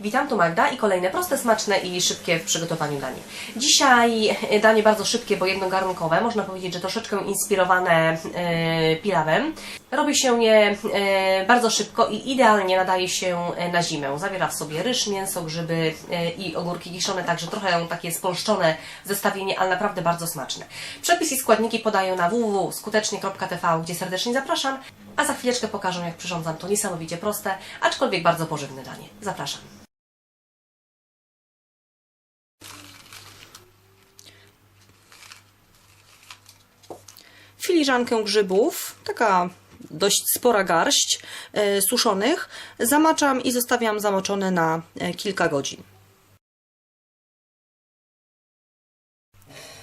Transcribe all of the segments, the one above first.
Witam, tu Magda i kolejne proste, smaczne i szybkie w przygotowaniu danie. Dzisiaj danie bardzo szybkie, bo jednogarnkowe, można powiedzieć, że troszeczkę inspirowane e, pilawem. Robi się je e, bardzo szybko i idealnie nadaje się e, na zimę. Zawiera w sobie ryż, mięso, grzyby e, i ogórki kiszone, także trochę takie spolszczone zestawienie, ale naprawdę bardzo smaczne. Przepis i składniki podaję na www.skutecznie.tv, gdzie serdecznie zapraszam, a za chwileczkę pokażę, jak przyrządzam to niesamowicie proste, aczkolwiek bardzo pożywne danie. Zapraszam. Filiżankę grzybów, taka dość spora garść e, suszonych, zamaczam i zostawiam zamoczone na e, kilka godzin.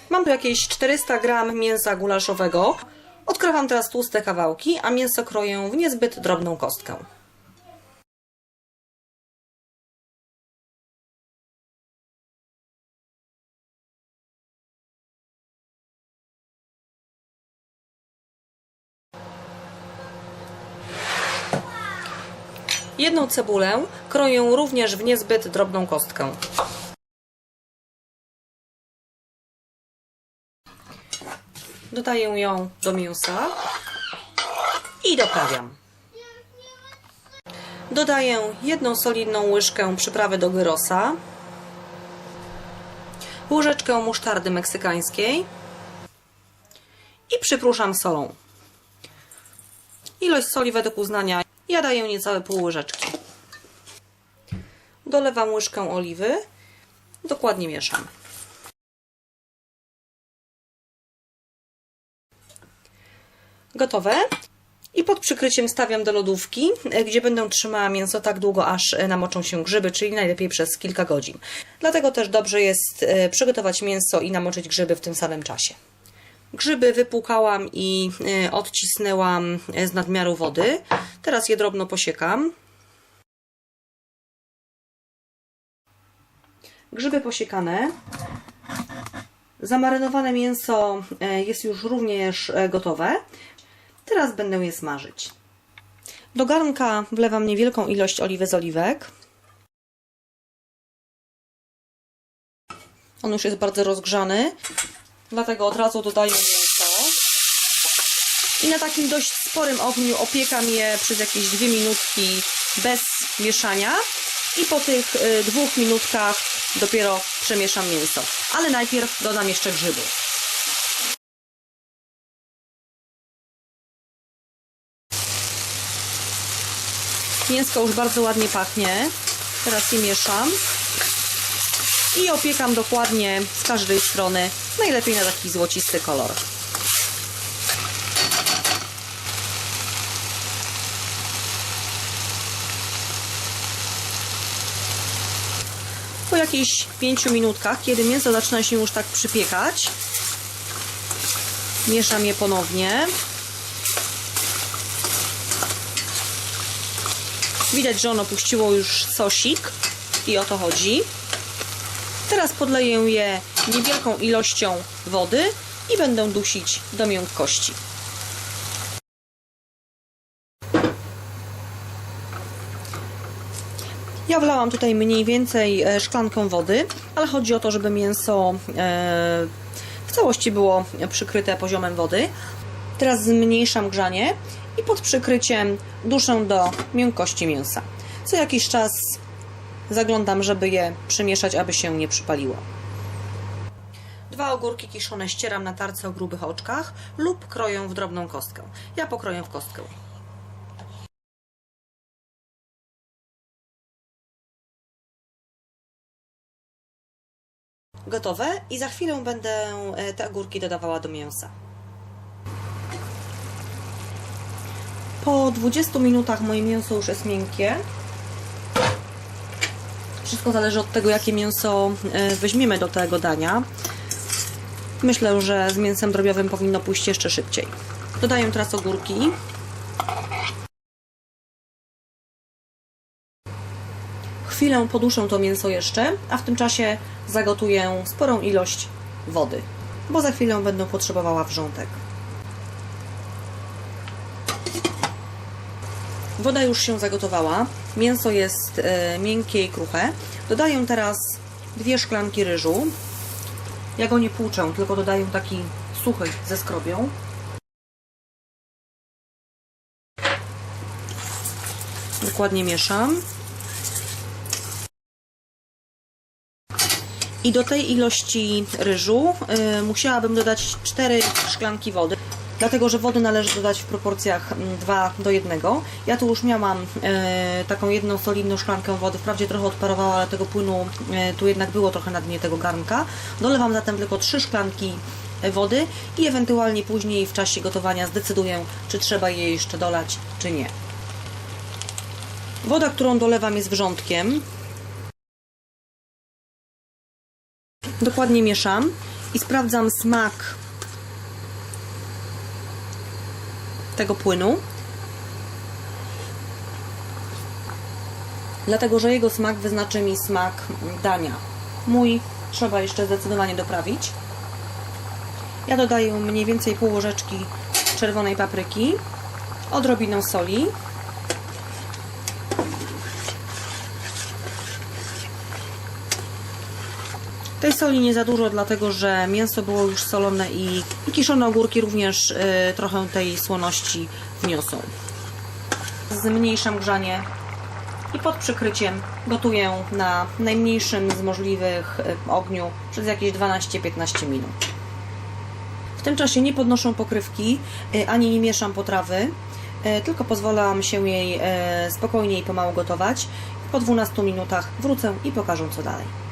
Mam tu jakieś 400 gram mięsa gulaszowego. Odkrywam teraz tłuste kawałki, a mięso kroję w niezbyt drobną kostkę. Jedną cebulę kroję również w niezbyt drobną kostkę. Dodaję ją do mięsa i doprawiam. Dodaję jedną solidną łyżkę przyprawy do gyrosa, łyżeczkę musztardy meksykańskiej i przypruszam solą. Ilość soli według uznania ja daję niecałe pół łyżeczki. Dolewam łyżkę oliwy, dokładnie mieszam. Gotowe. I pod przykryciem stawiam do lodówki, gdzie będę trzymała mięso tak długo, aż e, namoczą się grzyby, czyli najlepiej przez kilka godzin. Dlatego też dobrze jest e, przygotować mięso i namoczyć grzyby w tym samym czasie. Grzyby wypłukałam i e, odcisnęłam e, z nadmiaru wody. Teraz je drobno posiekam. Grzyby posiekane. Zamarynowane mięso e, jest już również gotowe. Teraz będę je smażyć. Do garnka wlewam niewielką ilość oliwy z oliwek. On już jest bardzo rozgrzany, dlatego od razu dodaję mięso. I na takim dość sporym ogniu opiekam je przez jakieś dwie minutki bez mieszania. I po tych y, dwóch minutkach dopiero przemieszam mięso. Ale najpierw dodam jeszcze grzyby. Mięsko już bardzo ładnie pachnie. Teraz je mieszam. I opiekam dokładnie z każdej strony. Najlepiej na taki złocisty kolor. Po jakichś 5 minutkach, kiedy mięso zaczyna się już tak przypiekać, mieszam je ponownie. Widać, że ono puściło już sosik i o to chodzi. Teraz podleję je niewielką ilością wody i będę dusić do miękkości. Ja wlałam tutaj mniej więcej e, szklankę wody, ale chodzi o to, żeby mięso e, w całości było przykryte poziomem wody. Teraz zmniejszam grzanie i pod przykryciem duszę do miękkości mięsa. Co jakiś czas zaglądam, żeby je przemieszać, aby się nie przypaliło. Dwa ogórki kiszone ścieram na tarce o grubych oczkach lub kroję w drobną kostkę. Ja pokroję w kostkę. Gotowe i za chwilę będę e, te ogórki dodawała do mięsa. Po 20 minutach moje mięso już jest miękkie. Wszystko zależy od tego, jakie mięso e, weźmiemy do tego dania. Myślę, że z mięsem drobiowym powinno pójść jeszcze szybciej. Dodaję teraz ogórki. Chwilę poduszę to mięso jeszcze, a w tym czasie zagotuję sporą ilość wody, bo za chwilę będę potrzebowała wrzątek. Woda już się zagotowała, mięso jest e, miękkie i kruche. Dodaję teraz dwie szklanki ryżu. Ja go nie płuczę, tylko dodaję taki suchy ze skrobią. Dokładnie mieszam. I do tej ilości ryżu y, musiałabym dodać 4 szklanki wody, dlatego że wody należy dodać w proporcjach mm, 2 do 1. Ja tu już miałam y, taką jedną solidną szklankę wody, wprawdzie trochę odparowała, ale tego płynu y, tu jednak było trochę na dnie tego garnka. Dolewam zatem tylko 3 szklanki y, wody i ewentualnie później w czasie gotowania zdecyduję, czy trzeba jej jeszcze dolać, czy nie. Woda, którą dolewam jest wrzątkiem, Dokładnie mieszam i sprawdzam smak tego płynu. Dlatego, że jego smak wyznaczy mi smak dania. Mój trzeba jeszcze zdecydowanie doprawić. Ja dodaję mniej więcej pół łyżeczki czerwonej papryki, odrobinę soli, Tej soli nie za dużo, dlatego że mięso było już solone i, kiszone ogórki również y, trochę tej słoności wniosą. Zmniejszam grzanie i pod przykryciem gotuję na najmniejszym z możliwych y, ogniu przez jakieś 12-15 minut. W tym czasie nie podnoszę pokrywki y, ani nie mieszam potrawy, tylko pozwalam się jej spokojnie i pomału gotować. Po 12 minutach wrócę i pokażę co dalej.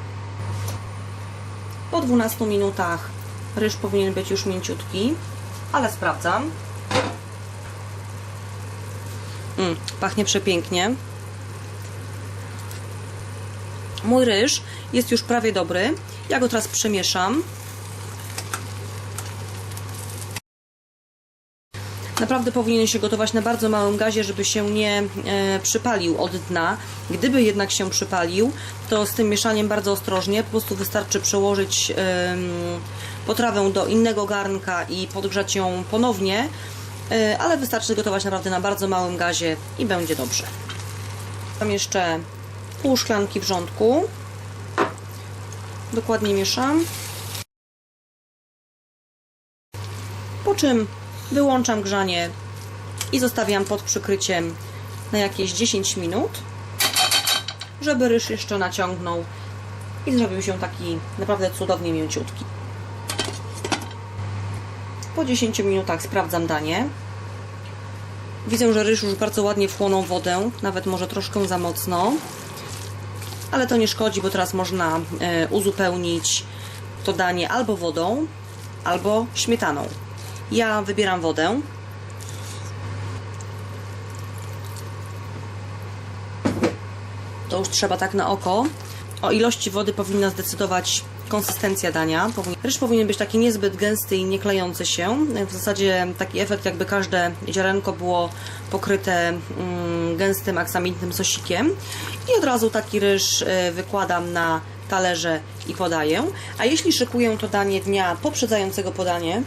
Po 12 minutach ryż powinien być już mięciutki, ale sprawdzam. Mm, pachnie przepięknie. Mój ryż jest już prawie dobry. Ja go teraz przemieszam. Naprawdę powinien się gotować na bardzo małym gazie, żeby się nie e, przypalił od dna. Gdyby jednak się przypalił, to z tym mieszaniem bardzo ostrożnie. Po prostu wystarczy przełożyć em, potrawę do innego garnka i podgrzać ją ponownie, e, ale wystarczy gotować naprawdę na bardzo małym gazie i będzie dobrze. Mam jeszcze pół szklanki wrzątku. Dokładnie mieszam. Po czym wyłączam grzanie i zostawiam pod przykryciem na jakieś 10 minut, żeby ryż jeszcze naciągnął i zrobił się taki naprawdę cudownie mięciutki. Po 10 minutach sprawdzam danie. Widzę, że ryż już bardzo ładnie wchłonął wodę, nawet może troszkę za mocno, ale to nie szkodzi, bo teraz można e, uzupełnić to danie albo wodą, albo śmietaną. Ja wybieram wodę. To już trzeba tak na oko. O ilości wody powinna zdecydować konsystencja dania. Ryż powinien być taki niezbyt gęsty i nie klejący się. W zasadzie taki efekt, jakby każde ziarenko było pokryte mm, gęstym, aksamitnym sosikiem. I od razu taki ryż y, wykładam na talerze i podaję. A jeśli szykuję to danie dnia poprzedzającego podanie,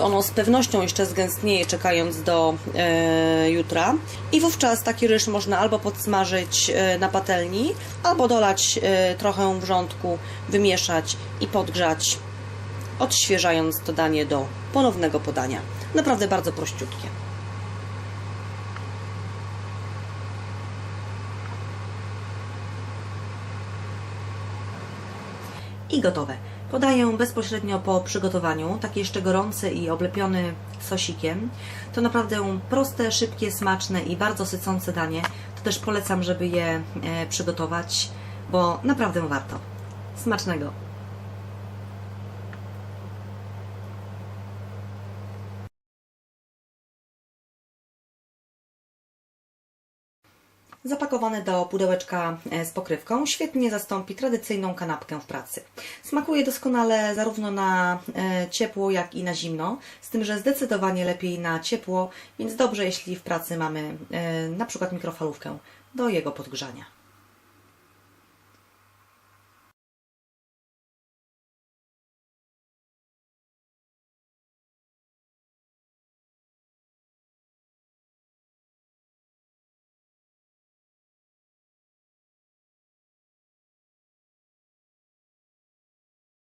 ono z pewnością jeszcze zgęstnieje, czekając do e, jutra. I wówczas taki ryż można albo podsmażyć e, na patelni, albo dolać e, trochę wrzątku, wymieszać i podgrzać, odświeżając to danie do ponownego podania. Naprawdę bardzo prościutkie. i gotowe. Podaję bezpośrednio po przygotowaniu, takie jeszcze gorący i oblepiony sosikiem. To naprawdę proste, szybkie, smaczne i bardzo sycące danie. To też polecam, żeby je e, przygotować, bo naprawdę warto. Smacznego! Zapakowane do pudełeczka e, z pokrywką świetnie zastąpi tradycyjną kanapkę w pracy. Smakuje doskonale zarówno na e, ciepło, jak i na zimno, z tym, że zdecydowanie lepiej na ciepło, więc dobrze, jeśli w pracy mamy e, na przykład mikrofalówkę do jego podgrzania.